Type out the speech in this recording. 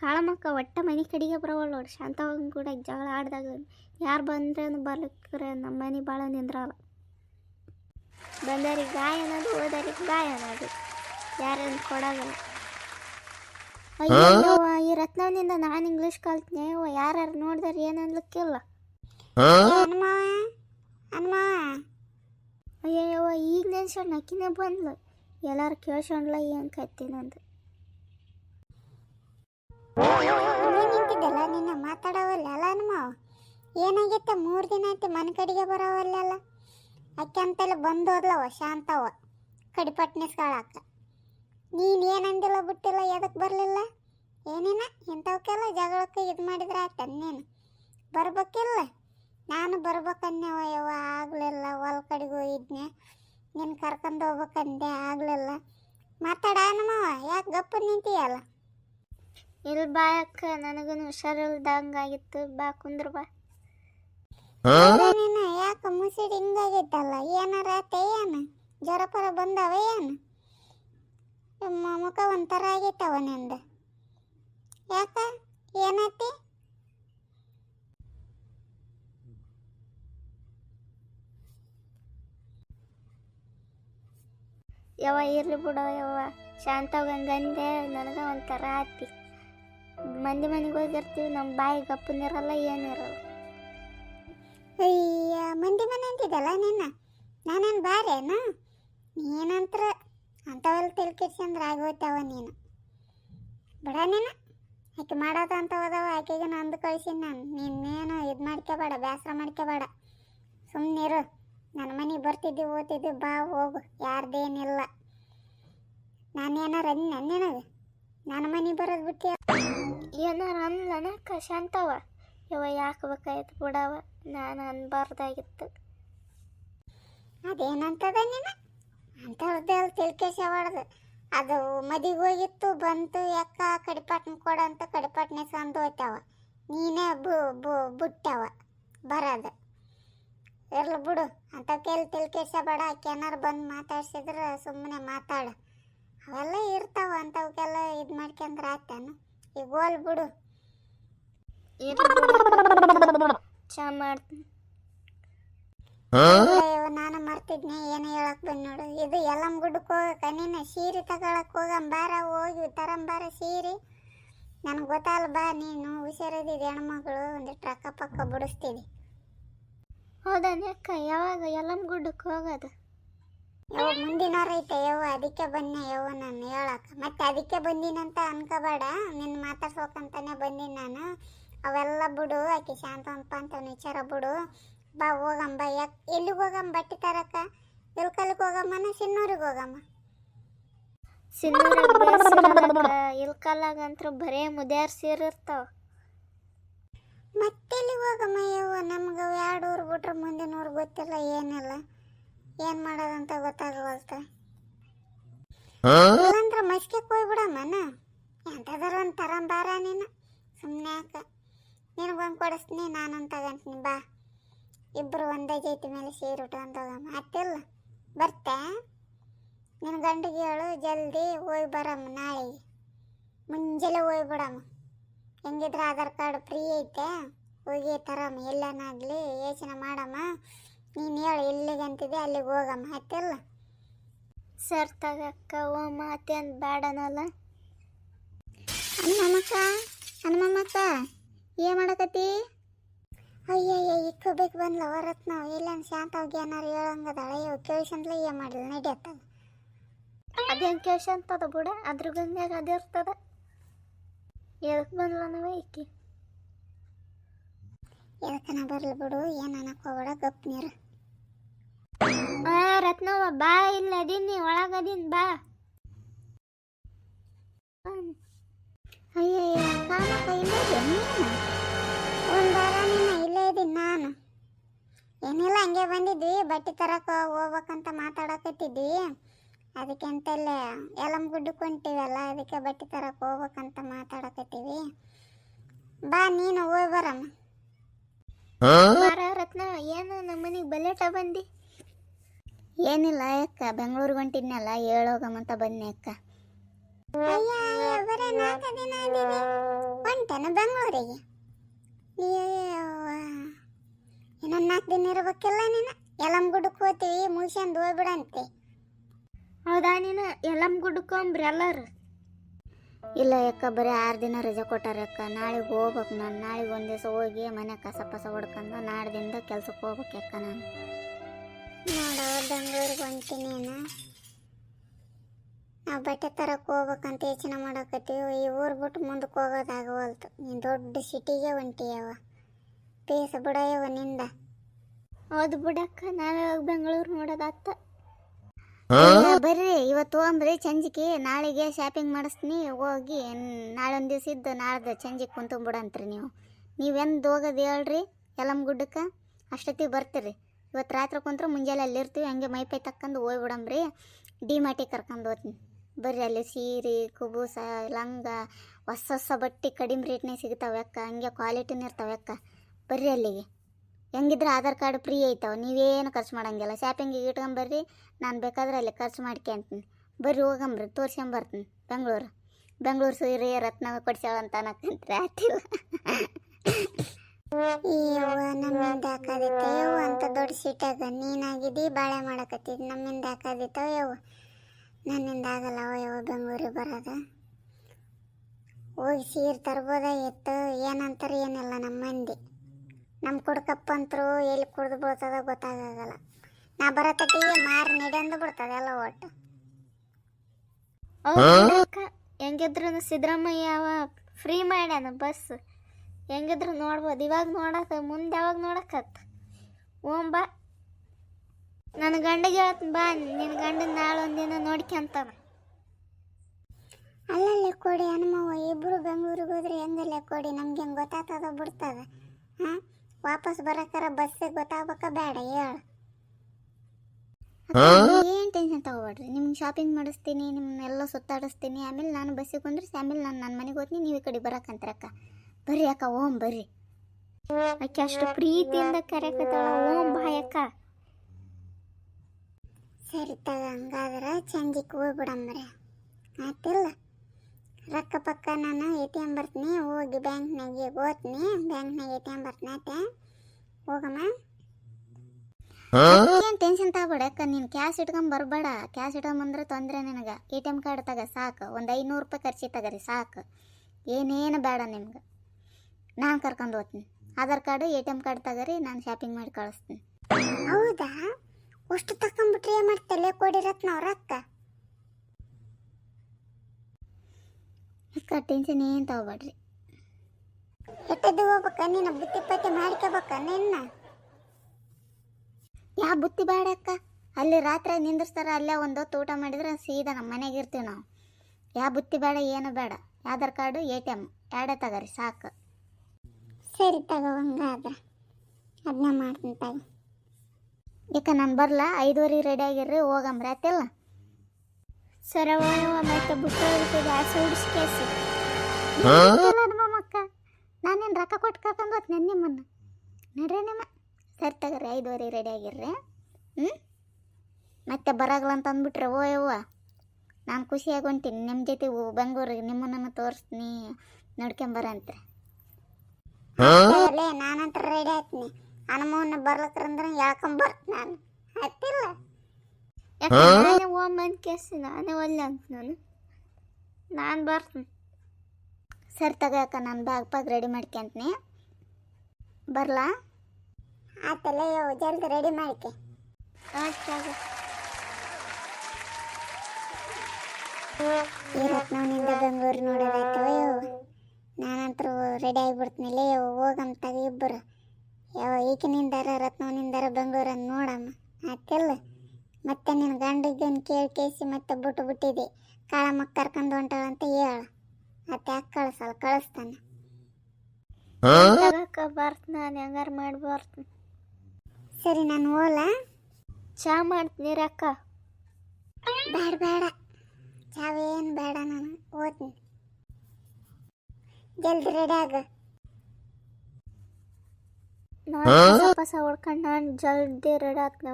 ಕಾಳಮಕ್ಕ ಒಟ್ಟ ಮನೆ ಕಡೆಗೆ ಬರವಲ್ಲ ನೋಡಿ. ಶಾಂತವಾಗಿ ಕೂಡ ಜಗಳ ಆಡ್ದಾಗ ಯಾರು ಬಂದ್ರೆ ಬರ್ಲಿಕ್ಕರ ನಮ್ಮ ಮನೆ ಭಾಳ ನಿಂದ್ರಲ್ಲ. ಬಂದವ್ರಿಗೆ ಗಾಯ ಅನ್ನೋದು ಹೋದವ್ರಿಗೆ ಗಾಯ ಅನ್ನೋದು. ಯಾರನ್ನು ಕೊಡೋದಿಲ್ಲ. ಅಯ್ಯೋ ಈ ರತ್ನವನಿಂದ ನಾನು ಇಂಗ್ಲೀಷ್ ಕಲ್ತ್ನೆ. ಯಾರು ನೋಡಿದ್ರೆ ಏನು ಅನ್ಲಿಕ್ಕಿಲ್ಲ ಅಯ್ಯೋ ಈಗ ನೆನ್ಸಣ್ಣ ಅಕ್ಕಿನೇ ಬಂದ್ಲು. ಎಲ್ಲಾರು ಕೇಳ್ಸೋಣ ಏನು ಕತ್ತಿನಂದು ನಿಂತಿದ್ದಲ್ಲ, ನಿನ್ನ ಮಾತಾಡವಲ್ಲ ಅಲ್ಲ ಮೂರು ದಿನ ಆಯ್ತು ಮನೆ ಕಡೆಗೆ ಬರೋವಲ್ಲ ಅಕ್ಕಿ ಅಂತೆಲ್ಲ ಬಂದೋದ್ಲವ ಶಾಂತವ ಕಡಿಪಟ್ನಿಸ್ಕೊಳಕ್ಕ. ನೀನು ಏನಂದಿಲ್ಲ ಬಿಟ್ಟಿಲ್ಲ ಎದಕ್ಕೆ ಬರಲಿಲ್ಲ? ಏನೇನ? ಇಂಥವಕ್ಕೆಲ್ಲ ಜಗಳಕ್ಕೆ ಇದು ಮಾಡಿದ್ರೆ ಆಯ್ತು ನೀನು ಬರ್ಬೇಕಿಲ್ಲ? ನಾನು ಬರ್ಬೇಕನ್ಯವ ಯವ್ವ, ಆಗಲಿಲ್ಲ. ಹೊಲ ಕಡೆಗೆ ಹೋಗಿದ್ನೆ ನಿನ್ನ ಕರ್ಕೊಂಡು ಹೋಗ್ಬೇಕಂದೆ, ಆಗಲಿಲ್ಲ. ಮಾತಾಡ ನಮ್ಮವ ಯಾಕೆ ಗಪ್ಪ ನಿಂತೀಯಲ್ಲ? ಇಲ್ಲಿ ಬಾಯಕ್ಕ ನನಗೂ ಹುಷಾರಿಲ್ದಂಗಾಗಿತ್ತು. ಬಾ ಕುಂದ್ರ ಬಾ. ನೀನು ಯಾಕೆ ಮುಸಿಡಿ ಹಿಂಗಾಗಿತ್ತಲ್ಲ ಏನಾರ ಆತೆ ಏನು? ಜ್ವರ ಪರ ಬಂದವ ಏನು? ಮುಖ ಒಂಥರ ಆಗೈತವ ನಿಂದ. ಯಾಕ? ಏನಾತಿ? ಯವ ಇರ್ಲಿ ಬಿಡವ ಯವ್ವ. ಶಾಂತವಂಗಂದೆ ನನಗೆ ಒಂಥರ ಆತಿ. ಮಂದಿ ಮನೆಗೆ ಹೋಗಿರ್ತೀವಿ ನಮ್ಮ ಬಾಯಿ ಗಪ್ಪನಿರಲ್ಲ ಏನಿರಲ್ಲ ಅಯ್ಯ, ಮಂದಿ ಮನೆ ಅಂತಿದ್ದಲ್ಲ ನಿನ್ನ? ನಾನೇನು ಬಾರೇನು? ನೀನಂತ್ರ ಅಂಥವೆಲ್ಲ ತಿಳ್ಕಿರ್ಸಂದ್ರೆ ಆಗೋಯ್ತವ ನೀನು. ಬಿಡ ನೀನು. ಆಕೆ ಮಾಡೋದು ಅಂಥವದವ ಆಕೆಗೆ ನಂದು ಕಳ್ಸೀನಿ ನಾನು. ನಿನ್ನೇನು ಇದು ಮಾಡ್ಕೋಬೇಡ ಬೇಸರ ಮಾಡ್ಕೋಬೇಡ ಸುಮ್ಮನಿರು ನನ್ನ ಮನೆಗೆ ಬರ್ತಿದ್ದಿ ಓದ್ತಿದ್ದಿ ಬಾ, ಹೋಗು. ಯಾರ್ದೇನಿಲ್ಲ. ನಾನೇನಾರ ನಿನಗೆ? ನನ್ನ ಮನೆಗೆ ಬರೋದು ಬಿಟ್ಟು ಏನಾರ ಅನ್ಲನ ಕಶಾಂತವ? ಯವ ಯಾಕೆ ಬೇಕಾಯ್ತು ಬಿಡವ ನಾನು ಅನ್ಬಾರ್ದಾಗಿತ್ತು. ಅದೇನಂತದ ನೀನು ಅಂಥವ್ರದ್ದೆಲ್ಲ ತಿಳ್ಕೇಸಬಾರ್ದು ಅದು ಮದಿಗೆ ಹೋಗಿತ್ತು, ಬಂತು, ಯಾಕ ಕಡಿಪಾಟ್ನ ಕೊಡಂತ ಕಡಿಪಾಟ್ನೆ ಸಂದು ಹೋಯ್ತಾವ ನೀನೇ ಬು ಬು, ಬಿಟ್ಟವ, ಬರೋದು. ಇರ್ಲಿ ಬಿಡು ಅಂಥವ್ಕೆಲ್ಲಿ ತಿಳ್ಕೇಸಬೇಡ ಏನಾರು ಬಂದು ಮಾತಾಡ್ಸಿದ್ರೆ ಸುಮ್ಮನೆ ಮಾತಾಡು. ಅವೆಲ್ಲ ಇರ್ತಾವ ಅಂಥವಕ್ಕೆಲ್ಲ ಇದು ಮಾಡ್ಕೊಂಡ್ರೆ ಆಯ್ತಾನು ಈಗ ಹೋಲ್ ಬಿಡು. ಚಾ ಮಾಡ್ತೀನಿ. ಅಯ್ಯೋ ನಾನು ಮರ್ತಿದ್ನೆ. ಏನು ಹೇಳಕ್ ಬಂದ್ ನೋಡು. ಇದು ಎಲ್ಲಮ್ ಗುಡ್ಡಕ್ಕೆ ಹೋಗಕ್ಕ. ನೀನು ಸೀರೆ ತಗೊಳಕ್ ಹೋಗಂಬಾರ ಹೋಗಿ ತರಂಬಾರ ಸೀರೆ. ನನಗೆ ಗೊತ್ತಲ್ಲ ಬಾ ನೀನು ಹುಷಾರಿದ್ದಿದ್ದು ಹೆಣ್ಮಗಳು. ಒಂದು ಟ್ರಕ್ಕ ಪಕ್ಕ ಬಿಡಿಸ್ತೀನಿ. ಹೌದಾ ಅಕ್ಕ? ಯಾವಾಗ ಎಲ್ಲಮ್ ಗುಡ್ಡಕ್ಕೆ ಹೋಗೋದು? ಯವ್ವ ಮುಂದಿನ ವಾರ ಐತೆ ಯವ್ವ ಅದಕ್ಕೆ ಬನ್ನಿ ಯವ್ವ ನಾನು ಹೇಳಕ್ಕ ಮತ್ತೆ ಅದಕ್ಕೆ ಬಂದಿನಂತ ಅನ್ಕೋಬೇಡ ನಿನ್ನ ಮಾತಾಡ್ಸೋಕಂತಾನೆ ಬಂದಿನ ನಾನು. ಅವೆಲ್ಲ ಬಿಡು ಆಕೆ ಶಾಂತಂಪ ಅಂತ ವಿಚಾರ ಬಿಡು. ಬಾ ಹೋಗಮ್ಮ ಯಾಕೆ ಎಲ್ಲಿಗೆ ಹೋಗಮ್ಮ ಬಟ್ಟೆ ತರಕ? ಇಲ್ಕಲ್ಗೆ ಹೋಗಮ್ಮನ ಸಿನ್ನೂರಿಗೆ ಹೋಗಮ್ಮ? ಇಲ್ಕಲ್ಲಾಗಂತ್ರ ಬರೇ ಮುದ್ಯಾರ್ ಸೇರಿರ್ತಾವ ಮತ್ತೆಲ್ಲಿಗೆ ಹೋಗಮ್ಮ ಯವ್ವ ನಮ್ಗೆ ಎರಡು ಊರು ಬಿಟ್ರೆ ಮುಂದಿನ ಊರು ಗೊತ್ತಿಲ್ಲ ಏನಿಲ್ಲ. ಏನು ಮಾಡೋದಂತ ಗೊತ್ತಾಗವಲ್ತ. ಇಲ್ಲಂದ್ರೆ ಮಸ್ಕೆ ಹೋಗ್ಬಿಡಮ್ಮನ ಎಂಥದಾರ ಒಂದು ತರಂಬಾರ ನೀನು. ಸುಮ್ಮನೆ ಯಾಕ? ನಿನಗೊಂದು ಕೊಡಿಸ್ತೀನಿ ನಾನೊಂದು ತಗೊಂತೀನಿ ಬಾ. ಇಬ್ಬರು ಒಂದೇ ಜೈತಿ ಮೇಲೆ ಸೇರಿ ಉಟ್ಕೊಂಡು ಹೋಗಮ್ಮ. ಅತ್ತಿಲ್ಲ ಬರ್ತೆ. ನಿನ್ನ ಗಂಡಿಗೆ ಹೇಳು ಜಲ್ದಿ ಹೋಗಿ ಬರಮ್ಮ ನಾಳೆ. ಮುಂಜಾನೆ ಹೋಗಿ ಬಿಡಮ್ಮ. ಹೆಂಗಿದ್ರೆ ಆಧಾರ್ ಕಾರ್ಡ್ ಫ್ರೀ ಐತೆ ಹೋಗಿ ತರಮ್ಮ. ಎಲ್ಲನಾಗಲಿ ಯೋಚನೆ ಮಾಡಮ್ಮ. ನೀನು ಹೇಳು ಎಲ್ಲಿಗೆ ಅಂತಿದೆ ಅಲ್ಲಿಗೆ ಹೋಗಮ್ಮ ಆಯ್ತಲ್ಲ ಸರ್ ತಗಕ್ಕ ಓ ಮಾತೆ ಅಂತ ಬೇಡನಲ್ಲ ಹನುಮಮ್ಮಕ್ಕ ಹನುಮಮ್ಮಕ್ಕ ಏನು ಮಾಡಕತ್ತಿ? ಅಯ್ಯಯ್ಯ ಇಕ್ಕೋಬೇಕು ಬಂದ್ಲ ಹೊರತ್ ನಾವು. ಎಲ್ಲೇನು ಶಾಂತ ಹೋಗಿ ಏನಾರು ಹೇಳಂಗದಾಳ? ಅಯ್ಯೋ ಕೇಳ್ಸಂದ್ಲ ಏನು ಮಾಡಿಲ್ಲ ನಡಿಯತ್ತ ಅದೇನು ಕೇಳ್ಸಂತದ ಬುಡ? ಅದ್ರ ಗಂದ್ಯಾಗ ಅದೇ ಇರ್ತದ. ಎದಕ್ಕೆ ಬಂದ್ಲ ನಾವೇ ಇಕ್ಕಿ? ಎದಕ್ಕನ ಬರ್ಲಿ ಬಿಡು? ಏನು ಅನ್ನಕ್ಕೆ ಹೋಗ್ಬೇಡ? ಗಪ್ ನೀರು. ಆ ರತ್ನವ್ವ ಬಾ ಇಲ್ಲ ಅದೀನಿ ಒಳಗದೀನಿ ಬಾ. ಅಯ್ಯಯ್ಯ ಇಲ್ಲ ನೀನು ವಾರ ನೀನು ಇಲ್ಲೇ ಇದ್ದೀನಿ ನಾನು. ಏನಿಲ್ಲ ಹಂಗೆ ಬಂದಿದ್ವಿ ಬಟ್ಟೆ ತರಕ್ಕೆ ಹೋಗ್ಬೇಕಂತ ಮಾತಾಡಕತ್ತಿದ್ವಿ ಅದಕ್ಕೆ ಅಂತಲ್ಲೇ ಎಲ್ಲಮ್ಮ ಗುಡ್ಡಕ್ಕೆ ಹೊಂಟಿವಲ್ಲ ಅದಕ್ಕೆ ಬಟ್ಟೆ ತರಕ್ಕೆ ಹೋಗ್ಬೇಕಂತ ಮಾತಾಡಕತ್ತೀವಿ ಬಾ ನೀನು ಹೋಗಿ ಬರಮ್ಮ. ಬಾರ ರತ್ನ ಏನು ನಮ್ಮ ಬಲೆಟ ಬಂದಿ? ಏನಿಲ್ಲ ಅಕ್ಕ ಬೆಂಗಳೂರಿಗೆ ಹೊಂಟಿದ್ನಲ್ಲ ಹೇಳೋಗಮ್ಮಂತ ಬನ್ನಿ ಅಕ್ಕ. ಹೊಂಟೇನ ಬೆಂಗಳೂರಿಗೆ? ಇನ್ನೊಂದು ನಾಲ್ಕು ದಿನ ಇರ್ಬೇಕಿಲ್ಲ ನೀನು? ಯಲಮಗುಡ್ಡಕ್ಕೆ ಹೋಗ್ತೀವಿ ಮುಗಿಸ್ಕೊಂಡು ಹೋಗ್ಬಿಡಂತೆ. ಹೌದಾ ನೀನು? ಎಲ್ಲಮ್ಮ ಗುಡ್ಕೊಂಬ್ರಿ ಎಲ್ಲರು? ಇಲ್ಲ ಅಕ್ಕ ಬರೀ ಆರು ದಿನ ರಜೆ ಕೊಟ್ಟಾರ ಅಕ್ಕ. ನಾಳೆಗೆ ಹೋಗ್ಬೇಕು ನಾನು. ನಾಳೆಗೆ ಒಂದು ದಿವಸ ಹೋಗಿ ಮನೆ ಕಸ ಪಸ ಹೊಡ್ಕೊಂಡು ನಾಡ್ದಿಂದ ಕೆಲ್ಸಕ್ಕೆ ಹೋಗ್ಬೇಕು ಅಕ್ಕ ನಾನು. ಬೆಂಗಳೂರಿಗೆ ಹೊಂಟೀನಿ ನಾವು ಬಟ್ಟೆ ತರಕ್ಕೆ ಹೋಗ್ಬೇಕಂತ ಯೋಚನೆ ಮಾಡಕತ್ತೀವಿ. ಈ ಊರು ಬಿಟ್ಟು ಮುಂದಕ್ಕೆ ಹೋಗೋದಾಗವಲ್ತು ನೀನು ದೊಡ್ಡ ಸಿಟಿಗೆ ಹೊಂಟಿಯವ. ಪೇಸ ಬಿಡಯವ ನಿಂದ. ಹೌದು ಬಿಡಕ್ಕ ನಾವೇ ಹೋಗಿ ಬೆಂಗಳೂರು ನೋಡೋದತ್ತ ಬರ್ರಿ ಇವತ್ತು ಹೋಗ್ರಿ ಚಂಜಿಕಿ ನಾಳೆಗೆ ಶಾಪಿಂಗ್ ಮಾಡಿಸ್ತೀನಿ. ಹೋಗಿ ನಾಳೊಂದು ನಾಳೆ ಒಂದು ದಿವಸ ಇದ್ದು ನಾಳ್ದು ಚಂಜಿಗೆ ಕುಂತ್ಕೊಂಬಿಡಂತ್ರಿ ನೀವು. ನೀವೆಂದು ಹೋಗೋದು ಹೇಳ್ರಿ ಯಲಮ್ ಗುಡ್ಡಕ್ಕೆ. ಅಷ್ಟೊತ್ತಿಗೆ ಬರ್ತೀರಿ. ಇವತ್ತು ರಾತ್ರಿ ಕುಂತ್ರೆ ಮುಂಜಾನೆ ಅಲ್ಲಿರ್ತೀವಿ ಹಂಗೆ ಮೈಪೈ ತಕ್ಕಂದು ಹೋಗ್ಬಿಡಂಬ್ರಿ. ಡಿ ಮಾಟಿಗೆ ಕರ್ಕೊಂಡು ಹೋಗ್ತೀನಿ ಬರ್ರಿ ಅಲ್ಲಿ ಸೀರೆ, ಕುಬೂಸ, ಲಂಗ, ಹೊಸ ಹೊಸ ಬಟ್ಟೆ ಕಡಿಮೆ ರೇಟ್ನೇ ಸಿಗ್ತಾವೆ ಅಕ್ಕ ಹಂಗೆ ಕ್ವಾಲಿಟಿನೇ ಇರ್ತಾವೆ ಅಕ್ಕ ಬರ್ರಿ ಅಲ್ಲಿಗೆ. ಹೆಂಗಿದ್ರೆ ಆಧಾರ್ ಕಾರ್ಡ್ ಫ್ರೀ ಐತಾವ, ನೀವೇನು ಖರ್ಚು ಮಾಡಂಗಿಲ್ಲ. ಶಾಪಿಂಗಿಗೆ ಇಟ್ಕೊಂಬರ್ರಿ ನಾನು ಬೇಕಾದ್ರೆ ಅಲ್ಲಿ ಖರ್ಚು ಮಾಡ್ಕೊಂತೀನಿ ಬರ್ರಿ ಹೋಗಂಬ್ರಿ ತೋರ್ಸ್ಕೊಂಬರ್ತೀನಿ ಬೆಂಗಳೂರು. ಬೆಂಗಳೂರು ಸೀರೆ ರತ್ನ ಕೊಡ್ಸ್ಯಾವ ಅಂತ ಅನ್ನಕ್ಕಂತ ಈ ಯವ್ವ ನಮ್ಮಿಂದ ಹಾಕೋದಿತ್ತ. ಯವ್ವ, ಅಂತ ದೊಡ್ಡ ಸಿಟ್ಟಾಗ ನೀನಾಗಿದ್ದಿ, ಬಾಳೆ ಮಾಡಕತ್ತಿದ್ ನಮ್ಮಿಂದ ಹಾಕೋದಿತ್ತ. ಯವ್ವ, ನನ್ನಿಂದ ಆಗಲ್ಲವ ಯವ್ವ, ಬೆಂಗಳೂರಿಗೆ ಬರೋದ. ಹೋಗಿ ಸೀರೆ ತರ್ಬೋದ ಇತ್ತು ಏನಂತಾರೆ ಏನಿಲ್ಲ ನಮ್ಮ ಮಂದಿ. ನಮ್ಮ ಕುಡ್ಕಪ್ಪ ಅಂತರು ಎಲ್ಲಿ ಕುಡ್ದು ಬೀಳ್ತದ ಗೊತ್ತಾಗಲ್ಲ. ನಾ ಬರತಟ್ಟಿಗೆ ಮಾರಿ ನಡೆಂದು ಬಿಡ್ತದೆ ಎಲ್ಲ ಒಟ್ಟು. ಹೆಂಗಿದ್ರು ಸಿದ್ದರಾಮಯ್ಯ ಅವ ಫ್ರೀ ಮಾಡ್ಯಾನ ಬಸ್ ಹೆಂಗಿದ್ರು ನೋಡ್ಬೋದು. ಇವಾಗ ನೋಡಕ್ಕೆ ಮುಂದೆ ಯಾವಾಗ ನೋಡಕತ್ತ ಓಂ ಬಾ. ನನ್ನ ಗಂಡಗೆ ಹೇಳ್ತೀನಿ ಬಾ ನಿನ್ನ ಗಂಡನ ನಾಳೆ ಒಂದಿನ ನೋಡ್ಕೊಂತಾನ ಅಲ್ಲಲ್ಲೇ ಕೊಡಿ ಹನುಮವ್ವ ಇಬ್ರು ಬೆಂಗಳೂರಿಗೆ ಹೋದ್ರೆ ಹೆಂಗಲ್ಲ ಕೊಡಿ? ನಮ್ಗೆ ಹೆಂಗೆ ಗೊತ್ತಾಗ್ತದ ಬಿಡ್ತದ. ಹಾಂ? ವಾಪಸ್ ಬರಕ್ಕಾರ ಬಸ್ಸಿಗೆ ಗೊತ್ತಾಗ್ಬೇಕ ಬೇಡ ಹೇಳು. ಏನು ಟೆನ್ಷನ್ ತಗೋಬೇಡ್ರಿ? ನಿಮ್ಗೆ ಶಾಪಿಂಗ್ ಮಾಡಿಸ್ತೀನಿ ನಿಮ್ಮನ್ನೆಲ್ಲ ಸುತ್ತಾಡಿಸ್ತೀನಿ. ಆಮೇಲೆ ನಾನು ಬಸ್ಸಿಗೆ ಬಂದ್ರೆ ಆಮೇಲೆ ನಾನು ನನ್ನ ಮನೆಗೆ ಹೋಗ್ತೀನಿ ನೀವು ಈ ಕಡೆ ಬರಕಂತ್ರಕ್ಕ ಬರ್ರಿ ಅಕ್ಕ ಓಂ ಬರ್ರಿ. ಅಕ್ಕಿ ಅಷ್ಟು ಪ್ರೀತಿಯಿಂದ ಕರೆಕತ್ತಾಳ ಓಂ ಬಾಯ್ ಅಕ್ಕ. ಸರಿ ತಗ ಹಂಗಾದ್ರೆ ಚಂದಿಗೆ ಹೋಗ್ಬಿಡಮ್ರಿ ಆಯ್ತಿಲ್ಲ? ರೊಕ್ಕ ಪಕ್ಕ ನಾನು ಎ ಟಿ ಎಂ ಬರ್ತೀನಿ ಹೋಗಿ ಬ್ಯಾಂಕ್ನಾಗೆ ಓದ್ತೀನಿ ಬ್ಯಾಂಕ್ನಾಗೆ ಎ ಟಿ ಎಂ ಬರ್ತೀನಿ ಆತೆ ಹೋಗಮ್ಮ. ಏನು ಟೆನ್ಷನ್ ತಗೋಬೇಡ ಅಕ್ಕ ನೀನು ಕ್ಯಾಶ್ ಇಟ್ಕೊಂಡು ಬರಬೇಡ. ಕ್ಯಾಶ್ ಇಟ್ಕೊಂಬಂದ್ರೆ ತೊಂದರೆ ನಿನಗೆ. ಎ ಟಿ ಎಂ ಕಾರ್ಡ್ ತಗ ಸಾಕು. ಒಂದು ಐನೂರು ರೂಪಾಯಿ ಖರ್ಚಿ ತಗರಿ ಸಾಕು. ಏನೇನು ಬೇಡ ನಿಮ್ಗೆ ನಾನು ಕರ್ಕೊಂಡು ಹೋಗ್ತೀನಿ. Aadhaar card A T M card ತಗರಿ ನಾನು ಶಾಪಿಂಗ್ ಮಾಡಿ ಕಳಿಸ್ತೀನಿ. ಹೌದಾ? ಅಷ್ಟು ತಕೊಂಬಿಟ್ರಿ ಏನು ತಲೆ ಕೊಡಿರತ್ ನಾವು ರೊಕ್ಕ? ಅಕ್ಕ ಟೆನ್ಷನ್ ಏನು ತಗೋಬೇಡ್ರಿ. ಎಟ್ಟದ್ದು ಹೋಗ್ಬೇಕ? ನೀನು ಬುತ್ತಿ ಪತ್ತಿ ಮಾಡ್ಕೋಬೇಕ ನಿನ್ನ? ಯಾವ ಬುತ್ತಿ ಬೇಡ ಅಕ್ಕ. ಅಲ್ಲಿ ರಾತ್ರಿ ನಿಂದಿರ್ಸ್ತಾರ ಅಲ್ಲೇ ಒಂದು ಹೊತ್ತು ಊಟ ಮಾಡಿದ್ರೆ ಸೀದಾ ನಮ್ಮ ಮನೆಗೆ ಇರ್ತೀವಿ ನಾವು. ಯಾವ ಬುತ್ತಿ ಬೇಡ ಏನು ಬೇಡ Aadhaar card A T M ಎರಡೇ ತಗರಿ ಸಾಕು. ಸರಿ ತಗೋ ಹಂಗಾದ್ರೆ. ಅದನ್ನ ಮಾಡ್ತೀನಿ ತಗೋ. ಯಾಕ ನಾನು ಬರಲ್ಲ ಐದುವರೆಗೆ ರೆಡಿ ಆಗಿರ್ರಿ ಹೋಗಂಬ್ರ ಆಯ್ತಿಲ್ಲ? ಸರ ಮತ್ತೆ ಬುಟ್ಟ ಆಸೆ ಹುಡಿಸ್ಕೇಸಿ ಮಕ್ಕ ನಾನೇನು ರೊಕ್ಕ ಕೊಟ್ಟು ಕರ್ಕೊಂಡು ಹೋಗ್ತೀನಿ ನಿಮ್ಮನ್ನು? ನಡ್ರಿ ನಿಮ್ಮ. ಸರಿ ತಗೋರಿ ಐದುವರೆಗೆ ರೆಡಿ ಆಗಿರ್ರಿ. ಹ್ಞೂ ಮತ್ತೆ ಬರಾಗಲ್ಲ ಅಂತ ಅಂದ್ಬಿಟ್ರೆ ಓ ಯವ್ವ ನಾನು ಖುಷಿಯಾಗಿ ಹೊಂಟೀನಿ. ನಿಮ್ಮ ಜೊತೆ ಬೆಂಗ್ಳೂರಿಗೆ ನಿಮ್ಮನ್ನ ನಿಮ್ಮನ್ನು ತೋರಿಸ್ತೀನಿ ನೋಡ್ಕೊಂಬರಂತೆ ನಾನಂತರ ರೆಡಿ ಆಯ್ತೀನಿ. ಹನುಮವನ್ನ ಬರ್ಲಕ್ಕಂದ್ರೆ ಹೇಳ್ಕೊಂಬರ್ತೀನಿ ನಾನು. ಹತ್ತಿಲ್ಲ ಯಾಕಂದ್ರೆ ನಾನೇ ಓಮ್ ಕೇಸಿ ನಾನೇ ಒಲ್ಲೆ ಅಂತ ನಾನು. ನಾನು ಬರ್ತೀನಿ. ಸರಿ ತಗೋಕ ನಾನು ಬ್ಯಾಗ್ ಪಾಗ್ ರೆಡಿ ಮಾಡ್ಕೊಂತೀನಿ. ಬರಲಾ? ಆತಲ್ಲ ಯೋ ಜಲ್ದಿ ರೆಡಿ ಮಾಡಿಕೆ. ನಿಂದ ಬೆಂಗಳೂರು ನೋಡೋದಾಯ್ತು ಯೋ. ನಾನಂತರೂ ರೆಡಿ ಆಗಿಬಿಡ್ತೀನಿಲ್ಲ ಲೇ ಹೋಗಮ್ಮ ತಗ ಇಬ್ಬರು. ಯಾವ ಈಕಿನಿಂದಾರ ರತ್ನವನಿಂದಾರ ಬೆಂಗಳೂರನ್ನು ನೋಡಮ್ಮ. ಆತಿಲ್ಲ ಮತ್ತೆ ನಿನ್ನ ಗಂಡಿಗನ್ ಕೇಳಿ ಕೇಸಿ ಮತ್ತೆ ಬಿಟ್ಟು ಬಿಟ್ಟಿದೆ. ಕಾಳಮ್ಮ ಕರ್ಕೊಂಡು ಹೊಂಟಾಳಂತ ಹೇಳ. ಮತ್ತೆ ಯಾಕೆ ಕಳಿಸಲ್ಲ? ಕಳಿಸ್ತಾನೆ. ತಗೋಕ ಬರ್ತೀನಿ ನಾನು ಹೆಂಗಾರು ಮಾಡಿ ಬರ್ತೀನಿ ಸರಿ ನಾನು ಹೋಲ ಚಾ ಮಾಡ್ತೀನಿ ರಕ್ಕ ಬೇಡ ಬೇಡ ಚಾವೇನು ಬೇಡ ನಾನು ಓದ್ತೀನಿ ಜಲ್ದಿ ರೆಡಿ ಆಗ. ನಾನು ಹೊಡ್ಕೊಂಡು ನಾನು ಜಲ್ದಿ ರೆಡಿ ಆಗ್ತೀನಿ.